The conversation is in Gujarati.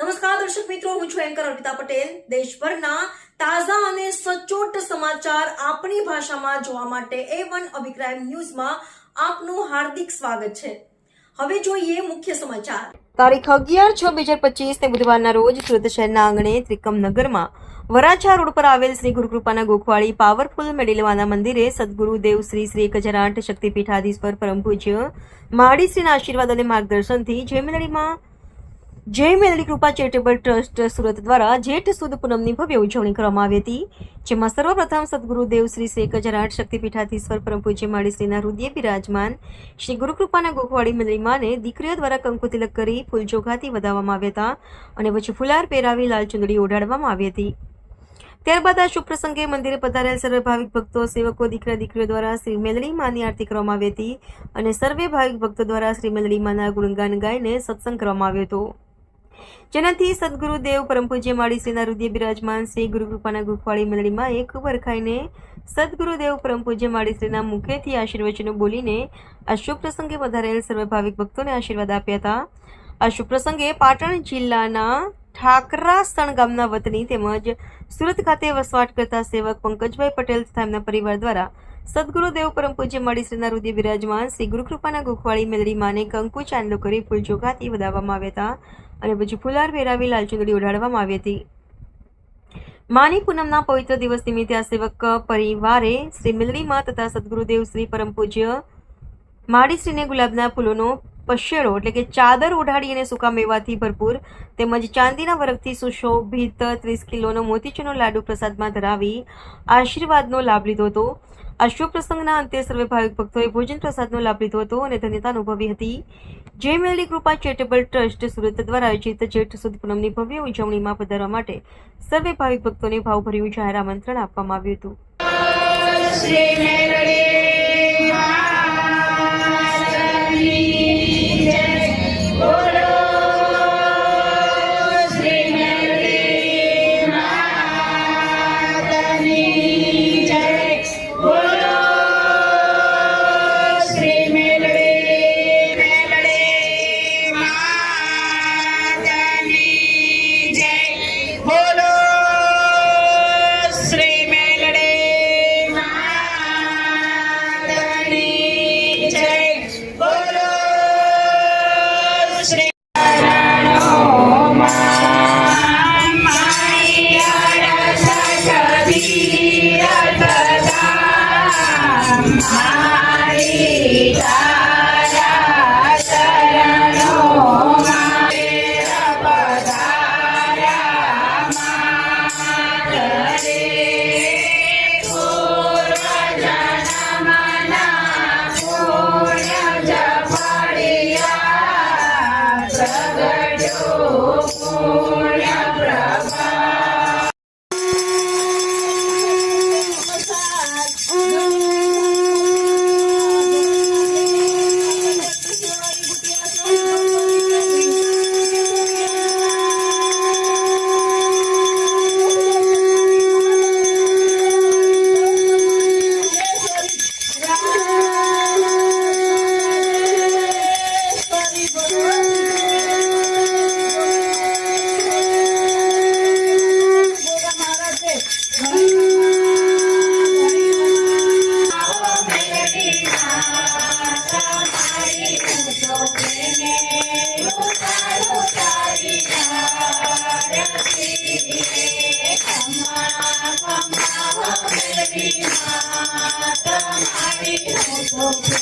નમસ્કાર, દર્શક મિત્રો, હું છું એન્કર અર્પિતા પટેલ. દેશભરના તાજા અને સચોટ સમાચાર આપણી ભાષામાં જોવા માટે એ વન અભિક્રાઇમ ન્યૂઝમાં આપનું હાર્દિક સ્વાગત છે. હવે જોઈએ મુખ્ય સમાચાર. તારીખ અગિયાર છ બે હજાર પચીસ ને બુધવારના રોજ સુરત શહેરના આંગણે ત્રિકમનગરમાં વરાછા રોડ પર આવેલ શ્રી ગુરુકૃપાના ગોખવાળી પાવરફુલ મેડિલવાના મંદિરે સદગુરુ દેવ શ્રી શ્રી એક હજાર આઠ શક્તિપીઠાધીશ્વર પરમ પૂજ્ય માડીશ્રીના આશીર્વાદ અને માર્ગદર્શનથી જય મેલડીમાં જય મેલડી કૃપા ચેરિટેબલ ટ્રસ્ટ સુરત દ્વારા જેઠ સુદ પૂનમની ભવ્ય ઉજવણી કરવામાં આવી હતી, જેમાં સર્વપ્રથમ સદગુરુદેવ શ્રી શેખ હજાર આઠ શક્તિપીઠાધીશ્વર પરમ પૂજ્ય માળીશ્રીના હૃદય બિરાજમાન શ્રી ગુરુકૃપાના ગોખવાડી મેલડી માને દીકરીઓ દ્વારા કંકુતિલક કરી ફૂલજોગાથી વધાવવામાં આવ્યા હતા અને પછી ફુલાર પહેરાવી લાલ ચુંદડી ઓઢાડવામાં આવી હતી. ત્યારબાદ આ શુભ પ્રસંગે મંદિરે પધારેલ સર્વે ભાવિક ભક્તો, સેવકો, દીકરા, દીકરીઓ દ્વારા શ્રી મેલડી માની આરતી કરવામાં આવી હતી અને સર્વે ભાવિક ભક્તો દ્વારા શ્રી મેલડી માના ગુણગાન ગાઈને સત્સંગ કરવામાં આવ્યો હતો. જેનાથી સદગુરુદેવ પરમ પૂજ્ય માળીશ્રીના હૃદય બિરાજમાન શ્રી ગુરુકૃપાના ગુફવાળી મંડળીમાં એક વરખાઈને સદગુરુદેવ પરમ પૂજ્ય માળીશ્રીના મુખેથી આશીર્વચનો બોલીને આ પ્રસંગે વધારેલ સર્વ ભાવિક ભક્તોને આશીર્વાદ આપ્યા હતા. આ પ્રસંગે પાટણ જિલ્લાના ઠાકરાસણ ગામના વતની તેમજ સુરત ખાતે વસવાટ કરતા સેવક પંકજભાઈ પટેલ તથા એમના પરિવાર દ્વારા સદગુરુ દેવ પરમ પૂજ્ય મળી હૃદય બિરાજમાન શ્રી ગુરુકૃપાના ગુખવાળી મેલડી માને કંકુ ચાંદલો કરી ફૂલ ચોખાથી વધાવવામાં આવ્યા હતા અને પછી ફુલાર પહેરાવી લાલચુંદડી ઓઢાડવામાં આવી હતી. માની પૂનમના પવિત્ર દિવસ નિમિત્તે આ સેવક પરિવારે શ્રી મિલડીમાં તથા સદગુરુદેવ શ્રી પરમ પૂજ્ય માડીશ્રીને ગુલાબના ફૂલોનો પશેડો એટલે કે ચાદર ઓઢાડી અને સૂકા મેવાથી ભરપૂર તેમજ ચાંદીના વરખથી સુશોભિત ત્રીસ કિલોનો મોતીચૂરનો લાડુ પ્રસાદમાં ધરાવી આશીર્વાદનો લાભ લીધો હતો. આ શુભ પ્રસંગના અંતે સર્વે ભાવિક ભક્તોએ ભોજન પ્રસાદનો લાભ લીધો હતો અને ધન્યતા અનુભવી હતી. જય મેલડી કૃપા, ચેરિટેબલ ટ્રસ્ટ સુરત દ્વારા આયોજિત જેઠ સુદ પૂનમની ભવ્ય ઉજવણીમાં પધારવા માટે સર્વે ભાવિક ભક્તોને ભાવભર્યું જાહેર આમંત્રણ આપવામાં આવ્યું હતું. Shri Thank you.